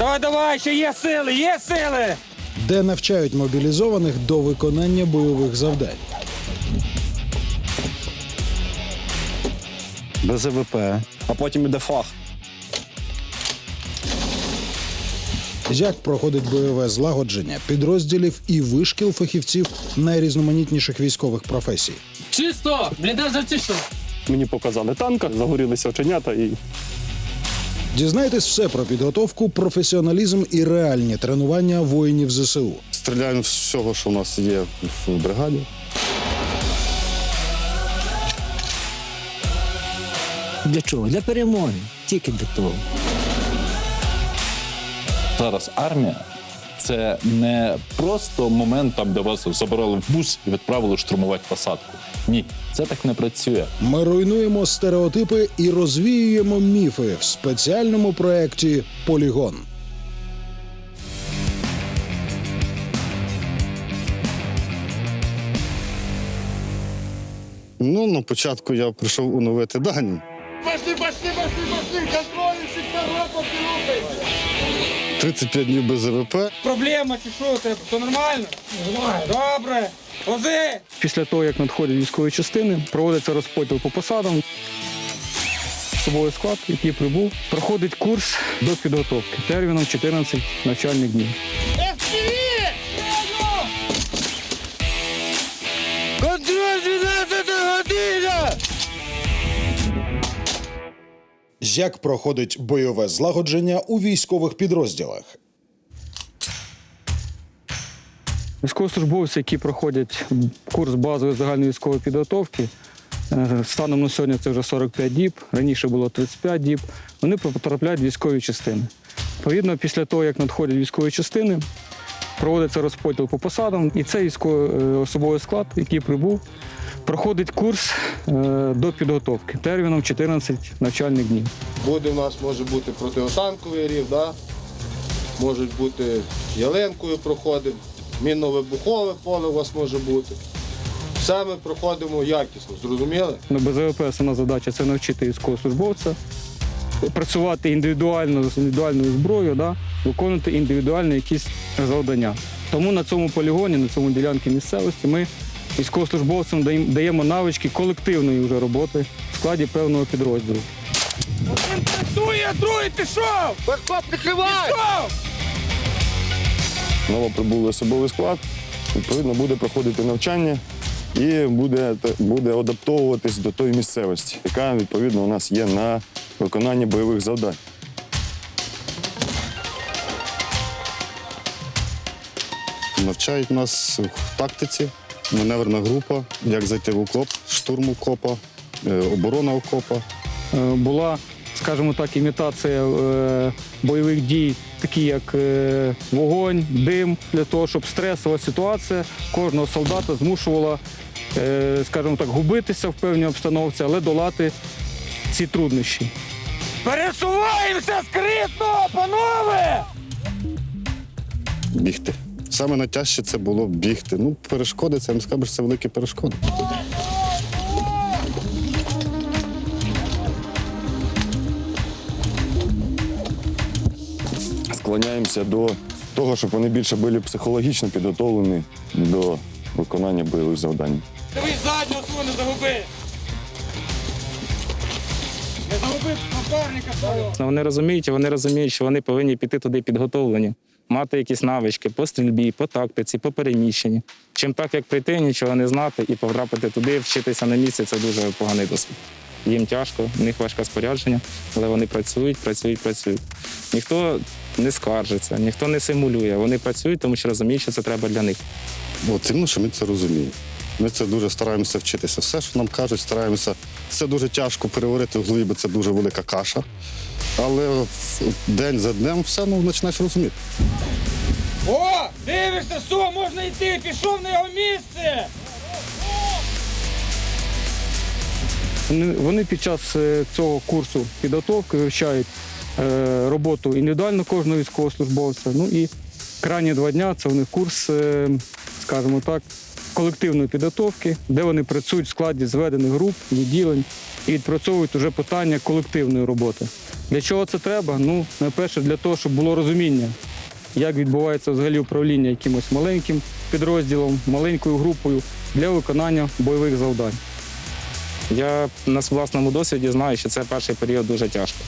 Давай, давай, ще є сили, є сили! де навчають мобілізованих до виконання бойових завдань. Без ВП, а потім іде фах. Як проходить бойове злагодження підрозділів і вишкіл фахівців найрізноманітніших військових професій. Чисто! Бліндаж зачищено. Мені показали танка, загорілися оченята і Дізнайтесь все про підготовку, професіоналізм і реальні тренування воїнів ЗСУ. стріляємо з всього, що в нас є в бригаді. Для чого? Для перемоги. Тільки для того. зараз армія це не просто момент, там, де вас забрали в бус і відправили штурмувати посадку. Ні, це так не працює. Ми руйнуємо стереотипи і розвіюємо міфи в спеціальному проєкті Полігон. Ну, на початку я прийшов оновити дані. Пошли, пошли, пошли, пошли! Контроль, сектора, попилупай! 35 днів без ВП. Проблема чи що Це тебе? Все нормально? Нормально. Добре. Ози! Після того, як надходять військові частини, проводиться розподіл по посадам. Особовий склад, який прибув, проходить курс до підготовки терміном 14 навчальних днів. Як проходить бойове злагодження у військових підрозділах? Військовослужбовці, які проходять курс базової загальної військової підготовки, е, станом на сьогодні це вже 45 діб, раніше було 35 діб, вони потрапляють в військові частини. Відповідно, після того, як надходять військові частини, проводиться розподіл по посадам, і цей військовий е, особовий склад, який прибув, проходить курс е, до підготовки терміном 14 навчальних днів. Буде у нас може бути протитанковий рів, да? можуть бути ялинкою проходимо, мінно-вибухове поле у вас може бути. Все ми проходимо якісно, зрозуміли? Ну, без ВВП основна задача це навчити військовослужбовця працювати індивідуально з індивідуальною зброєю, да, виконувати індивідуальні якісь завдання. Тому на цьому полігоні, на цьому ділянці місцевості ми військовослужбовцям даємо навички колективної вже роботи в складі певного підрозділу. Один працює, другий пішов! Бекпап, прикривай! Пішов! Новоприбулий особовий склад. Відповідно, буде проходити навчання і буде, буде адаптовуватись до тої місцевості, яка відповідно у нас є на виконання бойових завдань. Навчають нас в тактиці, маневрна група, як зайти в окоп, штурм окопа, е, оборона окопа. Е, Була, скажімо так, імітація е, бойових дій, такі як вогонь, дим, для того, щоб стресова ситуація кожного солдата змушувала, скажімо так, губитися в певній обстановці, але долати ці труднощі. Пересуваємося скритно, панове! бігти. Саме найтяжче це було бігти. Ну, перешкоди, це я не скажу, що це великі перешкоди. Склоняємося до того, щоб вони більше були психологічно підготовлені до виконання бойових завдань. Дивись заднього свого не загуби! Не загуби напарника свого! Ну, Вони розуміють, і вони розуміють, що вони повинні піти туди підготовлені, мати якісь навички по стрільбі, по тактиці, по переміщенні. Чим так, як прийти, нічого не знати і потрапити туди, вчитися на місці це дуже поганий досвід. Їм тяжко, у них важке спорядження, але вони працюють, працюють, працюють. Ніхто не скаржиться, ніхто не симулює. Вони працюють, тому що розуміють, що це треба для них. От іменно, що ми це розуміємо. Ми це дуже стараємося вчитися. Все, що нам кажуть, стараємося. Це дуже тяжко переварити в голові, бо це дуже велика каша. Але день за днем все ну, починаєш розуміти. О! Дивишся, все, можна йти, пішов на його місце! Вони, вони під час е, цього курсу підготовки вивчають е, роботу індивідуально кожного військовослужбовця. Ну і крайні два дня це у них курс, е, скажімо так, колективної підготовки, де вони працюють в складі зведених груп, відділень і відпрацьовують уже питання колективної роботи. Для чого це треба? Ну, найперше, для того, щоб було розуміння, як відбувається взагалі управління якимось маленьким підрозділом, маленькою групою для виконання бойових завдань. Я на власному досвіді знаю, що це перший період дуже тяжко.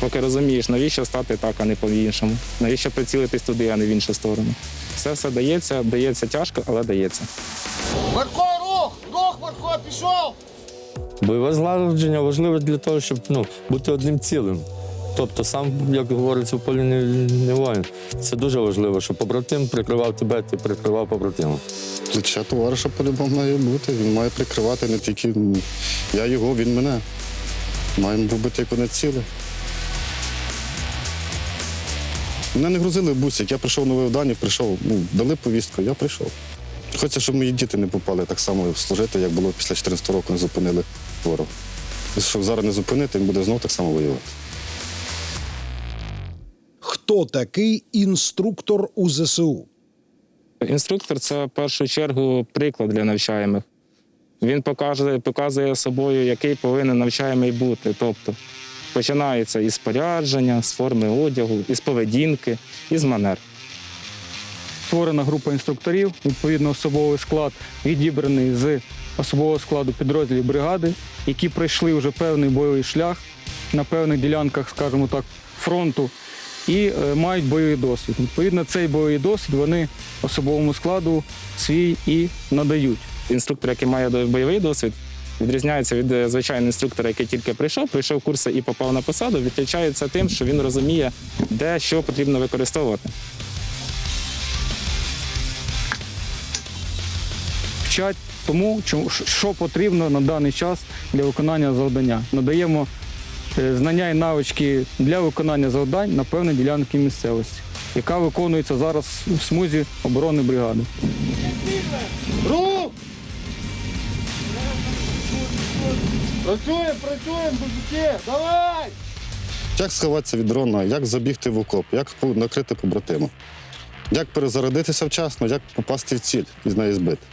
Поки розумієш, навіщо стати так, а не по-іншому. Навіщо прицілитись туди, а не в іншу сторону. Це все дається, дається тяжко, але дається. Марко, рух! Рух, Марко, пішов! Бойове злагодження важливе для того, щоб ну, бути одним цілим. Тобто, сам, як говориться, в полі не, не воїн. Це дуже важливо, щоб побратим прикривав тебе, ти прикривав побратима. Плече товариша по-любому має бути. Він має прикривати не тільки я його, він мене. Маємо робити як одне ціле. Мене не грузили в бусик. Я прийшов новий Вданів, прийшов, ну, дали повістку, я прийшов. Хочеться, щоб мої діти не попали так само служити, як було після 14 року, не зупинили ворог. Щоб зараз не зупинити, він буде знов так само воювати. Хто такий інструктор у ЗСУ? Інструктор це в першу чергу приклад для навчаємих. Він показує, показує собою, який повинен навчаємий бути. Тобто починається із спорядження, з форми одягу, із поведінки, із манер. Створена група інструкторів, відповідно, особовий склад відібраний з особового складу підрозділів бригади, які пройшли вже певний бойовий шлях на певних ділянках, скажімо так, фронту, і е, мають бойовий досвід. Відповідно, цей бойовий досвід вони особовому складу свій і надають. Інструктор, який має бойовий досвід, відрізняється від е, звичайного інструктора, який тільки прийшов, пройшов курси і попав на посаду, відрізняється тим, що він розуміє, де що потрібно використовувати. вчать тому, чому- що потрібно на даний час для виконання завдання. Надаємо знання і навички для виконання завдань на певній ділянці місцевості, яка виконується зараз в смузі оборони бригади. Рух! Працюємо, працюємо, мужики! Давай! Як сховатися від дрона, як забігти в окоп, як накрити побратима, як перезарядитися вчасно, як попасти в ціль і з неї збити.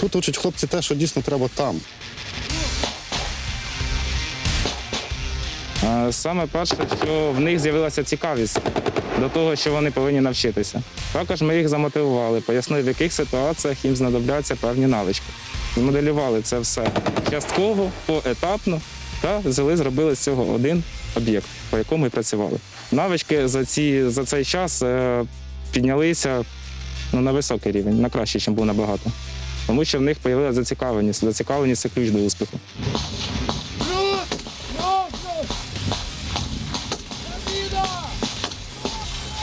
Тут учать хлопці те, що дійсно треба там. Саме перше, що в них з'явилася цікавість до того, що вони повинні навчитися. Також ми їх замотивували, пояснили, в яких ситуаціях їм знадобляться певні навички. Змоделювали це все частково, поетапно та взяли, зробили з цього один об'єкт, по якому і працювали. Навички за, ці, за цей час е, піднялися ну, на високий рівень, на кращий, ніж був набагато. Тому що в них з'явилася зацікавленість. Зацікавленість це ключ до успіху.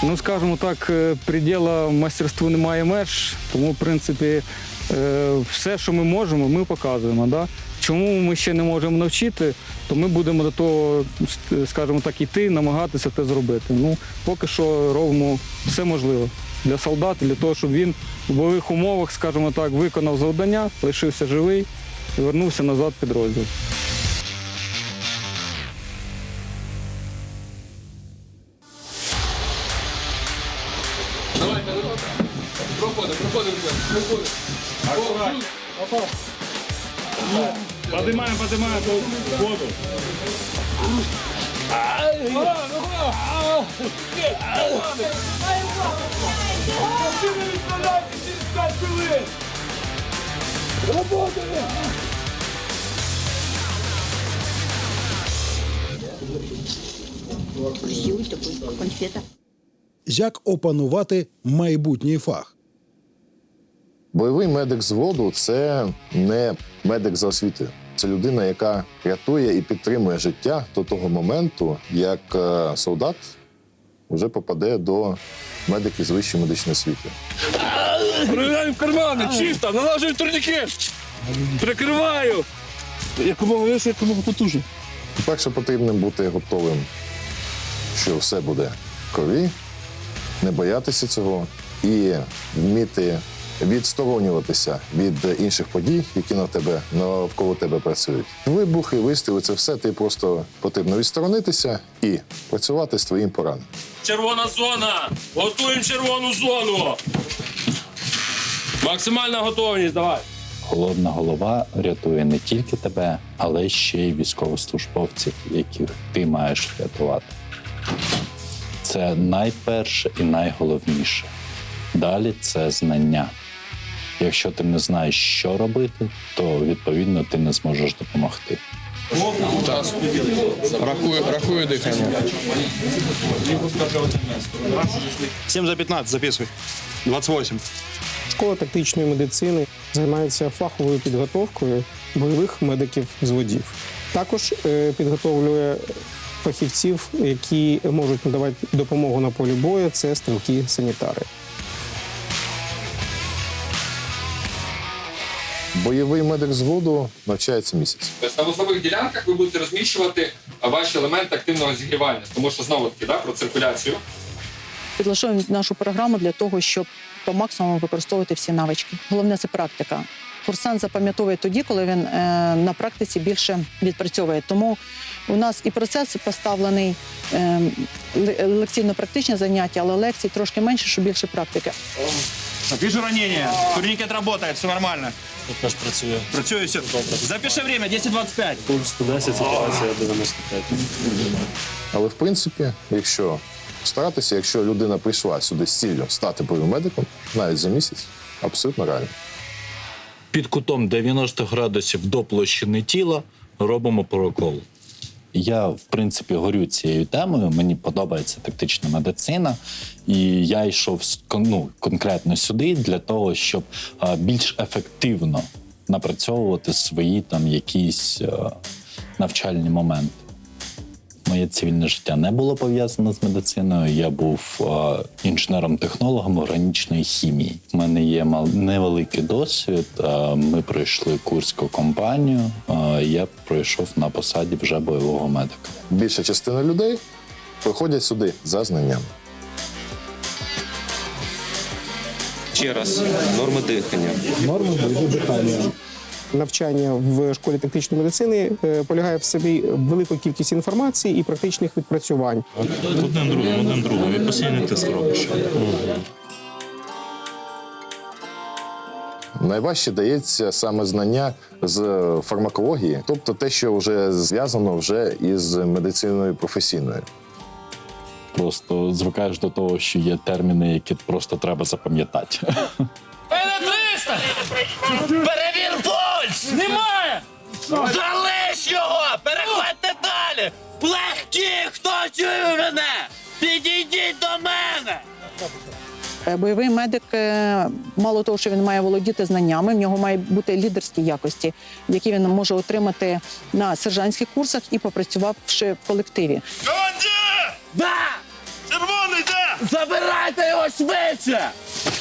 Ну, скажімо так, е, приділа мастерству немає меж, тому, в принципі, е, все, що ми можемо, ми показуємо. Да? Чому ми ще не можемо навчити, то ми будемо до того, скажімо так, іти, намагатися це зробити. Ну, поки що робимо все можливе для солдата, для того, щоб він в бойових умовах, скажімо так, виконав завдання, лишився живий і вернувся назад в підрозділ. Подимаємо, подимаємо воду. Такой, конфета. Як опанувати майбутній фах? Бойовий медик з воду це не медик за освітою. Це людина, яка рятує і підтримує життя до того моменту, як е, солдат вже попаде до медиків з вищої медичної освіти. В кармани, чисто, налажую турнікет. Прикриваю. Якомога вище, якомога потужно. Перше потрібно бути готовим, що все буде в крові, не боятися цього і вміти відсторонюватися від інших подій, які на тебе навколо тебе працюють. Вибухи, вистріли це все. Ти просто потрібно відсторонитися і працювати з твоїм пораненням. Червона зона! Готуємо червону зону! Максимальна готовність, давай! Холодна голова рятує не тільки тебе, але ще й військовослужбовців, яких ти маєш рятувати. Це найперше і найголовніше. Далі це знання. Якщо ти не знаєш, що робити, то відповідно ти не зможеш допомогти. Час. Рахую, рахую дихання. 7 за 15, записуй. 28. Школа тактичної медицини займається фаховою підготовкою бойових медиків зводів. Також е, підготовлює фахівців, які можуть надавати допомогу на полі бою. Це стрілки-санітари. Бойовий медик зводу навчається місяць. Тобто на вузлових ділянках ви будете розміщувати ваші елементи активного зігрівання, тому що знову таки да, про циркуляцію. Підлаштовуємо нашу програму для того, щоб по максимуму використовувати всі навички. Головне це практика. Курсант запам'ятовує тоді, коли він е, на практиці більше відпрацьовує. Тому у нас і процес поставлений е, лекційно-практичні заняття, але лекцій трошки менше, щоб більше практики. Вижу ранение. Турникет работает, все нормально. Теж працює. Працюю все. Запиши время, 10.25. Пульс 110, ситуація 95. Але в принципі, якщо старатися, якщо людина прийшла сюди з ціллю стати бойовим медиком, навіть за місяць, абсолютно реально. Під кутом 90 градусів до площини тіла робимо прокол. Я, в принципі, горю цією темою. Мені подобається тактична медицина, і я йшов ну, конкретно сюди для того, щоб більш ефективно напрацьовувати свої там якісь навчальні моменти. Моє цивільне життя не було пов'язане з медициною. Я був е, інженером-технологом органічної хімії. У мене є мал- невеликий досвід. Е, ми пройшли курську компанію. Е, я пройшов на посаді вже бойового медика. Більша частина людей приходять сюди за знанням. Ще раз. Норми дихання. Норми дихання. Навчання в школі тактичної медицини е, полягає в собі велику кількість інформації і практичних відпрацювань. Один другим, один другим. І постійний тиск робиш. Найважче дається саме знання з фармакології, тобто те, що вже зв'язано вже із медициною професійною. Просто звикаєш до того, що є терміни, які просто треба запам'ятати. Мене 300! Перевір пульс! Немає! Залиш його! Переходьте далі! Легкі, хто чує мене? Підійдіть до мене! Е, Бойовий медик, е, мало того, що він має володіти знаннями, в нього мають бути лідерські якості, які він може отримати на сержантських курсах і попрацювавши в колективі. Командир! Да! Червоний де? Забирайте його швидше!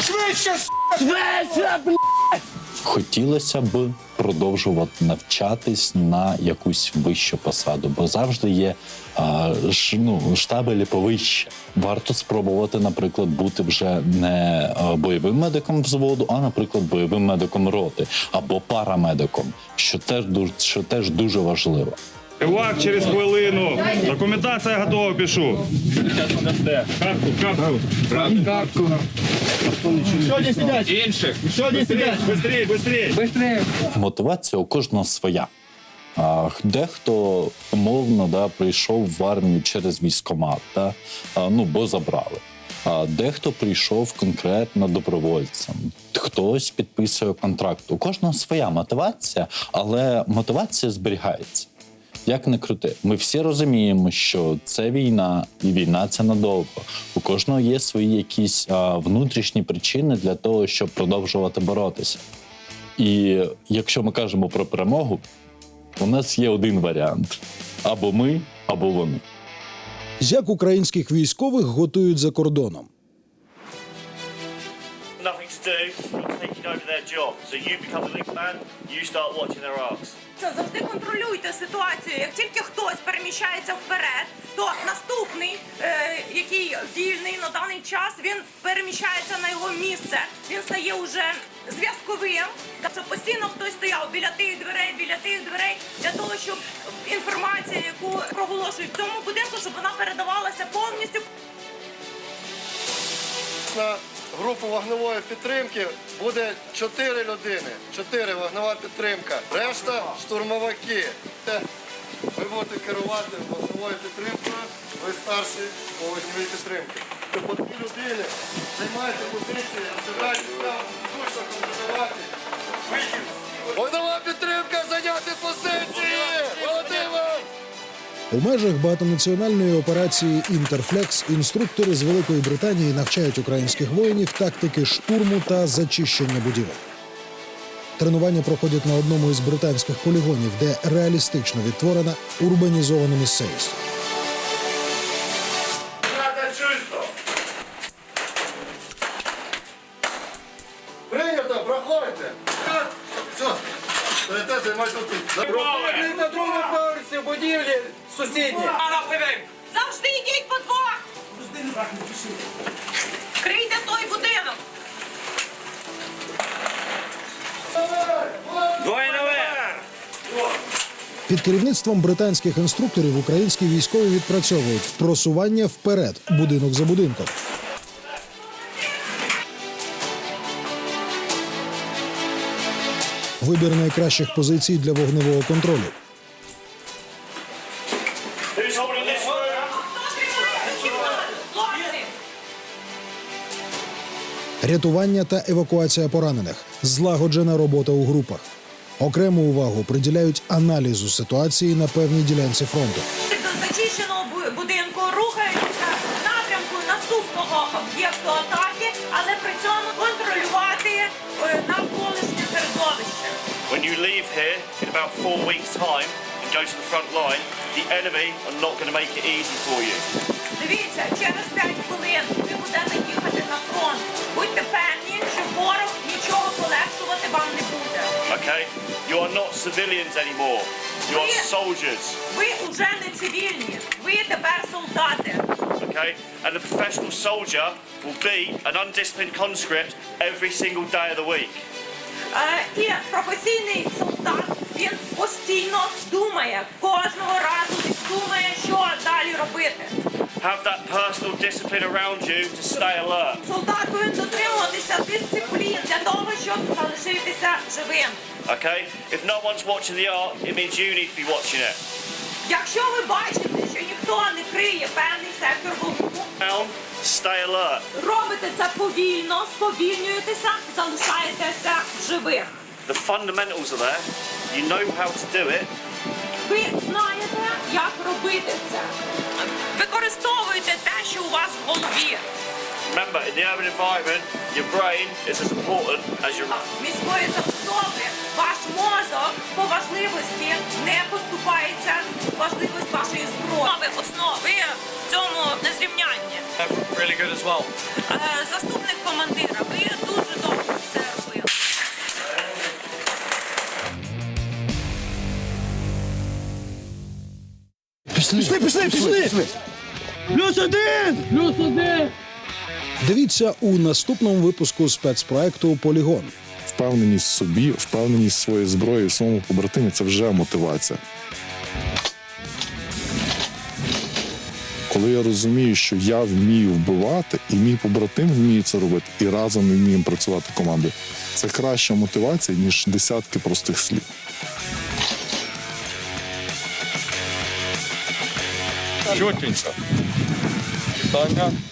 Швидше, Швидше, блядь! Хотілося б продовжувати навчатись на якусь вищу посаду, бо завжди є а, ж, ну, штабелі повище. Варто спробувати, наприклад, бути вже не а, бойовим медиком взводу, а, наприклад, бойовим медиком роти або парамедиком, що теж дуже, що теж дуже важливо. Івак через хвилину. Документація готова, пишу. Картку, картку. Картку. Що не сидять? Інших. Що не сидять? Быстрей, быстрей. мотивація у кожного своя. А, дехто умовно да, прийшов в армію через військомат, да, а, ну бо забрали. А дехто прийшов конкретно добровольцем, хтось підписує контракт. У кожного своя мотивація, але мотивація зберігається. Як не крути, ми всі розуміємо, що це війна, і війна це надовго. У кожного є свої якісь а, внутрішні причини для того, щоб продовжувати боротися. І якщо ми кажемо про перемогу, у нас є один варіант: або ми, або вони. Як українських військових готують за кордоном? Do, you're taking over their job. So you become the link man, you start watching their arcs. Це завжди контролюйте ситуацію. Як тільки хтось переміщається вперед, то наступний, е, який вільний на даний час, він переміщається на його місце. Він стає уже зв'язковим. Щоб постійно хтось стояв біля тих дверей, біля тих дверей, для того, щоб інформація, яку проголошують в цьому будинку, щоб вона передавалася повністю групу вогневої підтримки буде 4 людини. 4 вогнева підтримка. Решта штурмовики. Ви будете керувати вогневою підтримкою. ви старші по вогневій підтримки. По дві людини займайте позиції, розбирайтеся, зручно контролювати. Вихід. Вогнева підтримка, зайняти позиції! У межах багатонаціональної операції Інтерфлекс інструктори з Великої Британії навчають українських воїнів тактики штурму та зачищення будівель. Тренування проходять на одному із британських полігонів, де реалістично відтворена урбанізована місцевість. Сусідні. Завжди йдіть по двох! Крийте той будинок! Двоє наверх! Під керівництвом британських інструкторів українські військові відпрацьовують просування вперед, будинок за будинком. Вибір найкращих позицій для вогневого контролю. Рятування та евакуація поранених, злагоджена робота у групах. Окрему увагу приділяють аналізу ситуації на певній ділянці фронту. До зачищеного будинку рухаються в напрямку наступного об'єкту атаки, але при цьому контролювати е, навколишнє середовище. When you leave here in about four weeks' time and go to the front line, the enemy are not going to make it easy for you. Дивіться, через 5 хвилин ви будете їхати на фронт. Будьте певні, що ворог нічого полегшувати вам не буде. Okay? You are not civilians anymore. You are soldiers. Ви вже не цивільні, ви тепер солдати. Okay? And the professional soldier will be an undisciplined conscript every single day of the week. Е, і професійний солдат він постійно думає, кожного разу він думає, що далі робити. Have that personal discipline around you to stay alert. Солдат повинен дотримуватися дисциплін для того, щоб залишитися живим. Okay? If no one's watching the art, it means you need to be watching it. Якщо ви бачите, що ніхто не криє певний сектор вогню, Down, stay alert. робите це повільно, сповільнюєтеся, залишаєтеся живих. The fundamentals are there. You know how to do it. Ви знаєте, як робити це. Використовуйте те, що у вас в голові. Remember, in the urban environment, your brain is as important as your Міської забудови ваш мозок по важливості не поступається важливість вашої зброї. Основи в цьому незрівнянні. Really good as well. Е, Заступник командира, ви дуже добре все робили. Пішли, пішли, пішли! Плюс один! Плюс один! Дивіться у наступному випуску спецпроекту Полігон. Впевненість в собі, впевненість в своїй зброї, в своєму побратимі це вже мотивація. Коли я розумію, що я вмію вбивати, і мій побратим вміє це робити, і разом ми вміємо працювати командою, це краща мотивація, ніж десятки простих слів. Чотенько. Sandra.